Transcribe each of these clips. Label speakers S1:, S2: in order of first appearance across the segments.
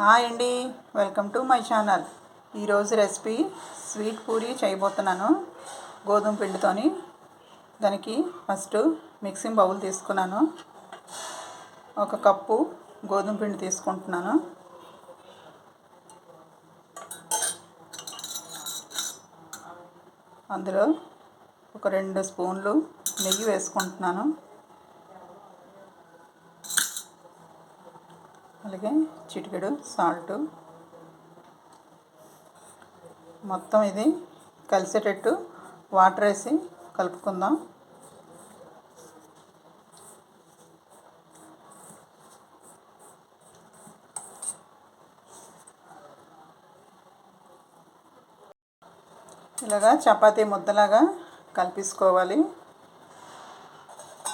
S1: Hi అండి. Welcome to my channel. ఈరోజు recipe sweet puri చేయబోతున్నాను. గోధుమ పిండితోని దానికి ఫస్ట్ మిక్సింగ్ బౌల్ తీసుకున్నాను. ఒక కప్పు గోధుమ పిండి తీసుకుంటున్నాను. అందులో ఒక రెండు స్పూన్లు నెయ్యి వేసుకుంటున్నాను. అలాగే చిటికెడు సాల్ట్. మొత్తం ఇది కలిసేటట్టు వాటర్ వేసి కలుపుకుందాం. ఇలాగా చపాతీ ముద్దలాగా కలిపేసుకోవాలి.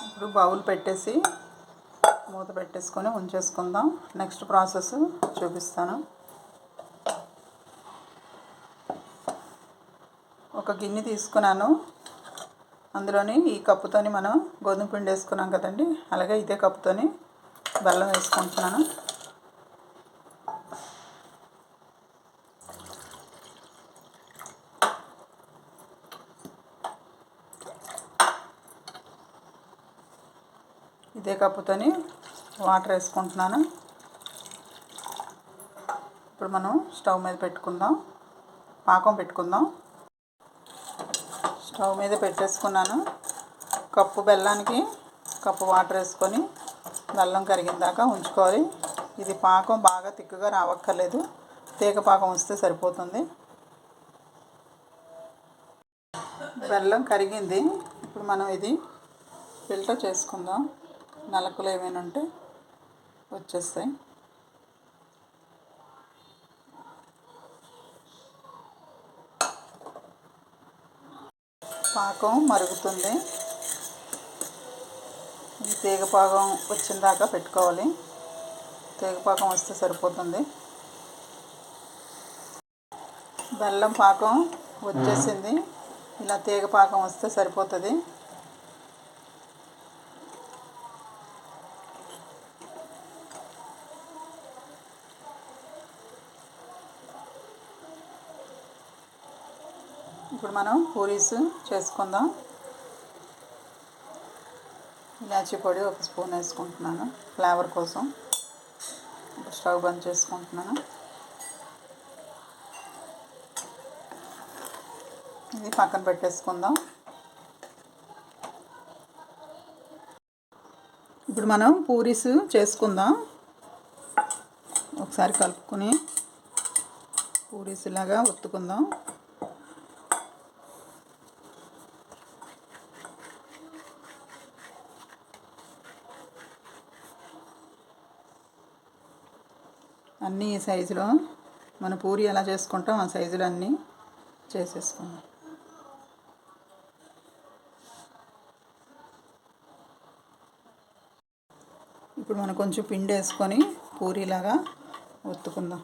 S1: ఇప్పుడు బౌల్ పెట్టేసి మూత పెట్టేసుకొని ఉంచేసుకుందాం. నెక్స్ట్ ప్రాసెస్ చూపిస్తాను. ఒక గిన్నె తీసుకున్నాను. అందులోని ఈ కప్పుతోని మనం గోధుమ పిండి వేసుకున్నాం కదండి. అలాగే ఇదే కప్పుతోని బెల్లం వేసుకుంటున్నాను. ఇదే కప్పుతోని వాటర్ వేసుకుంటున్నాను. ఇప్పుడు మనం స్టవ్ మీద పెట్టుకుందాం. పాకం పెట్టుకుందాం. స్టవ్ మీద పెట్టేసుకున్నాను. కప్పు బెల్లానికి కప్పు వాటర్ వేసుకొని బెల్లం కరిగిన దాకా ఉంచుకోవాలి. ఇది పాకం బాగా తిక్కుగా రావక్కర్లేదు. తీగ పాకం వస్తే సరిపోతుంది. బెల్లం కరిగింది. ఇప్పుడు మనం ఇది ఫిల్టర్ చేసుకుందాం. నలకలు ఏమైనా ఉంటే. వచ్చేస్తాయి. పాకం మరుగుతుంది. ఈ తీగ పాకం వచ్చిన దాకా పెట్టుకోవాలి. తీగ పాకం వస్తే సరిపోతుంది. బెల్లం పాకం వచ్చేసింది. ఇలా తీగ పాకం వస్తే సరిపోతుంది. ఇప్పుడు మనం పూరీస్ చేసుకుందాం. ఇలాచీ పొడి ఒక స్పూన్ వేసుకుంటున్నాను ఫ్లేవర్ కోసం. స్టవ్ బంద్ చేసుకుంటున్నాను. ఇది పక్కన పెట్టేసుకుందాం. ఇప్పుడు మనం పూరీస్ చేసుకుందాం. ఒకసారి కలుపుకొని పూరీస్ ఇలాగా ఒత్తుకుందాం. అన్నీ ఈ సైజులో మన పూరి ఎలా చేసుకుంటాం ఆ సైజులో అన్నీ చేసేసుకుందాం. ఇప్పుడు మనం కొంచెం పిండి వేసుకొని పూరీలాగా ఒత్తుకుందాం.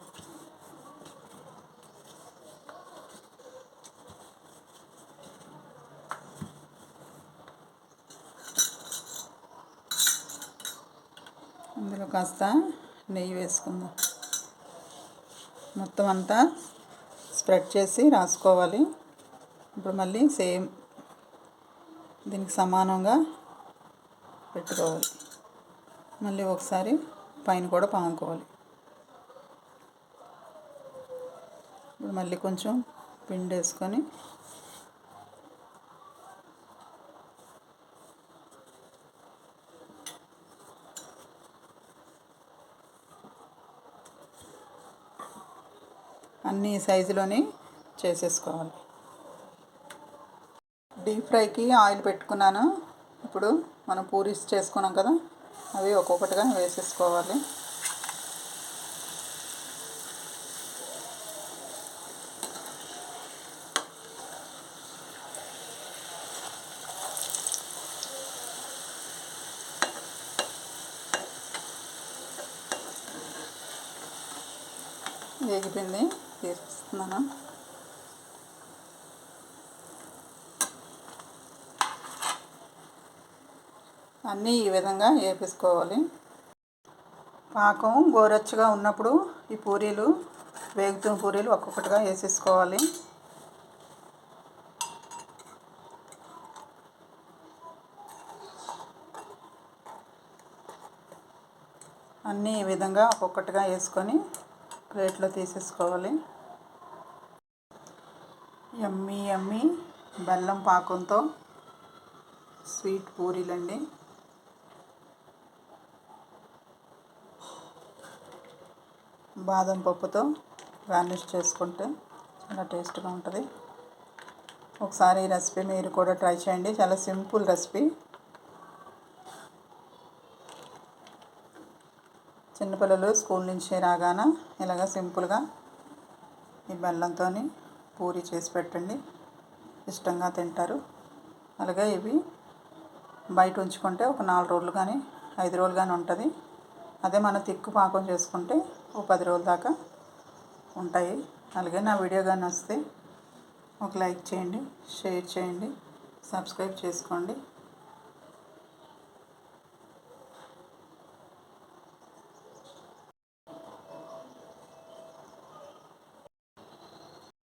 S1: అందులో కాస్త నెయ్యి వేసుకుందాం. మొత్తం అంతా స్ప్రెడ్ చేసి రాసుకోవాలి. ఇప్పుడు మళ్ళీ సేమ్ దీనికి సమానంగా పెట్టుకోవాలి. మళ్ళీ ఒకసారి పైన కూడా పాముకోవాలి. ఇప్పుడు మళ్ళీ కొంచెం పిండి వేసుకొని అన్ని సైజులోని చేసేసుకోవాలి. డీప్ ఫ్రైకి ఆయిల్ పెట్టుకున్నాను. ఇప్పుడు మనం పూరీస్ చేసుకున్నాం కదా అవి ఒక్కొక్కటిగా వేసేసుకోవాలి. వేగిపోయింది. తీస్తున్నాను అన్నీ ఈ విధంగా వేపేసుకోవాలి పాకం గోరచ్చగా ఉన్నప్పుడు ఈ పూరీలు వేగుతున్న పూరీలు ఒక్కొక్కటిగా వేసేసుకోవాలి. అన్నీ ఈ విధంగా ఒక్కొక్కటిగా వేసుకొని ప్లేట్లో తీసేసుకోవాలి? ఎమ్మి ఎమ్మి బెల్లం పాకంతో స్వీట్ పూరీలండి. బాదం పప్పుతో గార్నిష్ చేసుకుంటే చాలా టేస్ట్గా ఉంటుంది. ఒకసారి ఈ రెసిపీ మీరు కూడా ట్రై చేయండి. చాలా సింపుల్ రెసిపీ. చిన్నపిల్లలు స్కూల్ నుంచి రాగాన ఇలాగ సింపుల్గా ఈ బెల్లంతో పూరి చేసి పెట్టండి. ఇష్టంగా తింటారు. అలాగే ఇవి బయట ఉంచుకుంటే ఒక నాలుగు రోజులు కానీ ఐదు రోజులు కానీ ఉంటుంది. అదే మనం తిక్కు పాకం చేసుకుంటే ఒక పది రోజుల దాకా ఉంటాయి. అలాగే నా వీడియో కానీ వస్తే ఒక లైక్ చేయండి షేర్ చేయండి సబ్స్క్రైబ్ చేసుకోండి.